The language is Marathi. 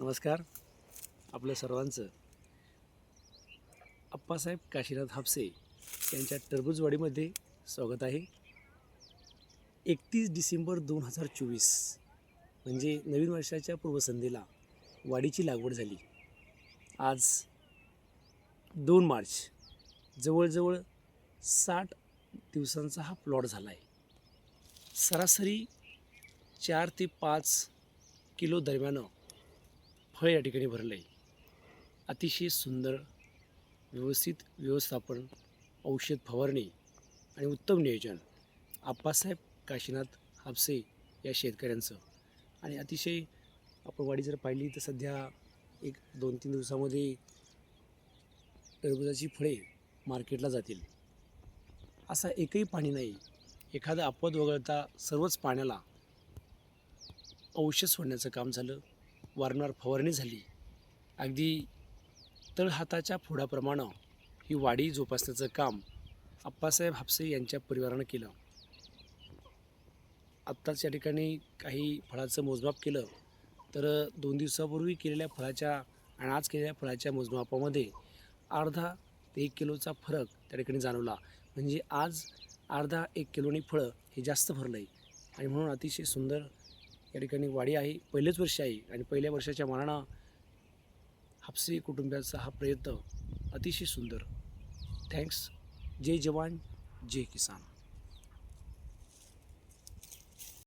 नमस्कार. आपलं सर्वांचं. अप्पासाहेब काशीनाथ हापसे यांच्या टरबूजवाडीमध्ये स्वागत आहे. एकतीस डिसेंबर दोन हजार चोवीस म्हणजे नवीन वर्षाच्या पूर्वसंध्येला वाडीची लागवड झाली. आज दोन मार्च जवळजवळ साठ दिवसांचा हा प्लॉट झाला आहे सरासरी चार ते पाच किलो दरम्यानं फळ या ठिकाणी भरलं आहे अतिशय सुंदर व्यवस्थित व्यवस्थापन औषध फवारणी आणि उत्तम नियोजन आप्पासाहेब काशीनाथ हापसे या शेतकऱ्यांचं. आणि अतिशय आपण वाडी जर पाहिली तर सध्या एक दोन तीन दिवसामध्ये टरबुजाची फळे मार्केटला जातील. असा एकही पाणी नाही. एखादा अपवाद वगळता सर्वच पाण्याला औषध सोडण्याचं काम झालं. वारंवार फवारणी झाली. अगदी तळहाताच्या फोडाप्रमाणे ही वाढी जोपासण्याचं काम अप्पासाहेब हापसे यांच्या परिवारानं केलं. आत्ताच या ठिकाणी काही फळाचं मोजमाप केलं तर दोन दिवसापूर्वी केलेल्या फळाच्या आणि आज केलेल्या फळाच्या मोजमापामध्ये अर्धा ते एक किलोचा फरक त्या ठिकाणी जाणवला. म्हणजे आज अर्धा एक किलोनी फळं हे जास्त भरलं आहे आणि म्हणून अतिशय सुंदर या ठिकाणी वाडी आहे पहिलेच वर्ष आहे आणि पहिल्या वर्षाच्या मानानं हापसे कुटुंबाचा हा प्रयत्न अतिशय सुंदर. थँक्स जय जवान जय किसान.